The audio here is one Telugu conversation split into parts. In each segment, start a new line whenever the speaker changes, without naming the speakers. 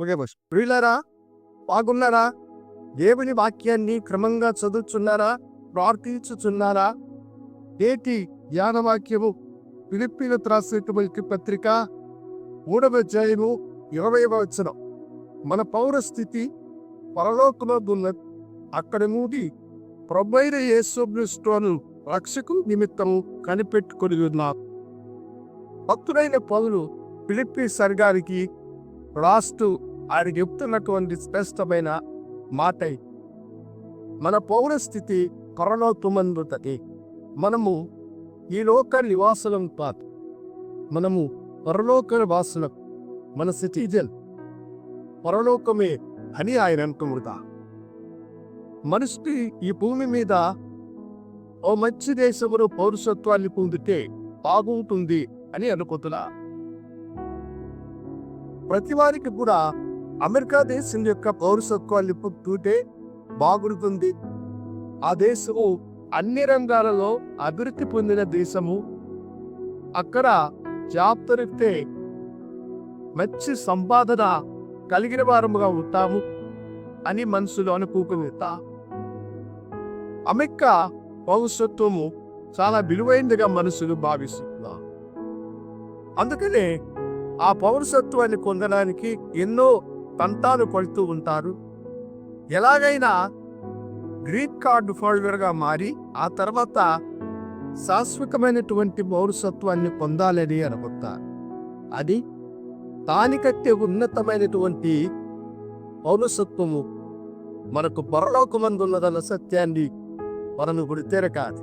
Okay bus. ప్రియులారా బాగున్నారా? దేవుని వాక్యాన్ని క్రమంగా చదువుతున్నారా ప్రార్థించుచున్నారా? నేటి జ్ఞానవాక్యము ఫిలిప్పీలకు రాసినటువంటి పత్రిక మూడవ అధ్యాయము ఇరవై వచనం. మన పౌర స్థితి పరలోకంలో ఉన్నది అక్కడ నుండి ప్రభైన యేసుక్రీస్తును రక్షకు నిమిత్తము కనిపెట్టుకొని ఉన్నారు. భక్తుడైన పౌలు ఫిలిప్పీ సర్గారికి రాస్తూ ఆయన చెప్తున్నటువంటి స్పష్టమైన మాట మన పౌర స్థితి తుమందుతది మనము ఈ లోక నివాసులం కాదు. మనము పరలోక వాసులం మన సిటిజన్ పరలోకమే అని ఆయన అంటున్నాడు మనిషి ఈ భూమి మీద ఓ మంచి దేశంలో పౌరసత్వాన్ని పొందితే బాగుంటుంది అని అనుకుంటున్నా ప్రతి వారికి కూడా అమెరికా దేశం యొక్క పౌరసత్వాన్ని పొందుతుంటే బాగుంటుంది. ఆ దేశము అన్ని రంగాలలో అభివృద్ధి పొందిన దేశము. అక్కడ జాబ్ దొరికితే మంచి సంపాదన కలిగిన వారముగా ఉంటాము అని మనసులో అనుకుంటా అమెరికా పౌరసత్వము చాలా విలువైందిగా మనసులు భావిస్తున్నా. అందుకనే ఆ పౌరసత్వాన్ని పొందడానికి ఎన్నో తంటాలు పడుతూ ఉంటారు. ఎలాగైనా గ్రీన్ కార్డు హోల్డర్గా మారి ఆ తర్వాత శాశ్వతమైనటువంటి పౌరసత్వాన్ని పొందాలని అనుకుంటారు. అది దానికంటే ఉన్నతమైనటువంటి పౌరసత్వము మనకు పరలోకమందున్నదన్న సత్యాన్ని మనను గుడితేర కాదు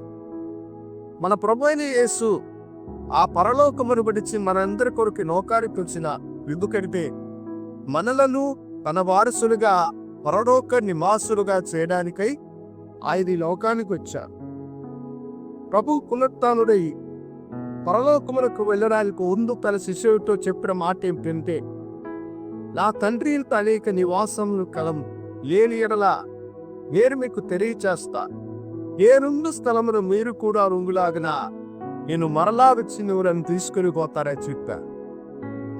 మన ప్రభుత్వ యేసు ఆ పరలోకమును విడిచి మనందరి కొరకు నౌకారి విందు కడితే మనలను తన వారసులుగా పరలోక నివాసులుగా చేయడానికై ఆయన ఈ లోకానికి వచ్చారు. ప్రభు కులత్తానుడై పరలోకములకు వెళ్ళడానికి ముందు తన శిష్యుడితో చెప్పిన మాట ఏమిటంటే నా తండ్రి అనేక నివాసములు కలం లేని ఎడల నేను మీకు తెలియచేస్తా. నేనున్న స్థలమును మీరు కూడా రుంగులాగిన నేను మరలా వచ్చి నువ్వు నన్ను తీసుకుని పోతారని చెప్పాను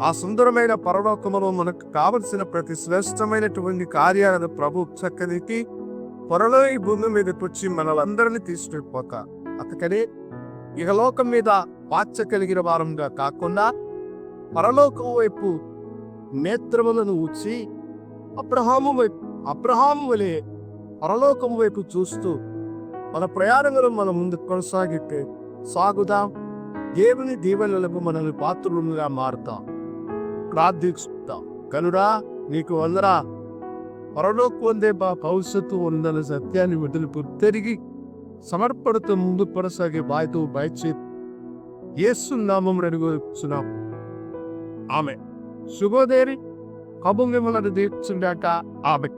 ఆ సుందరమైన పరలోకములో మనకు కావలసిన ప్రతి శ్రేష్టమైనటువంటి కార్యాలను ప్రభు చక్కదికి త్వరలో ఈ భూమి మీదకి వచ్చి మనలందరినీ తీసుకెళ్ళిపోతా అతకనే ఇహలోకం మీద వాచ కలిగిన వారంగా కాకుండా పరలోకం వైపు నేత్రములను ఊచి అబ్రహాము వైపు అబ్రహాము వలె పరలోకం వైపు చూస్తూ మన ప్రయాణంలో మన ముందు కొనసాగితే సాగుదాం. దేవుని దీవెనలకు మనల్ని పాత్రులుగా మారుతాం. ప్రార్థిస్తాం కనురా నీకు వందరా పరలోకి పొందే బా భవిష్యత్తు ఉందన్న సత్యాన్ని వదులుపు తిరిగి సమర్పణతో ముందు కొనసాగే బాయ్తో బయచే యేసు నామం అడుగుతున్నాం ఆమె శుభోదేరి కబుంగిమలను మిమ్మల్ని తీర్చుండాక ఆమె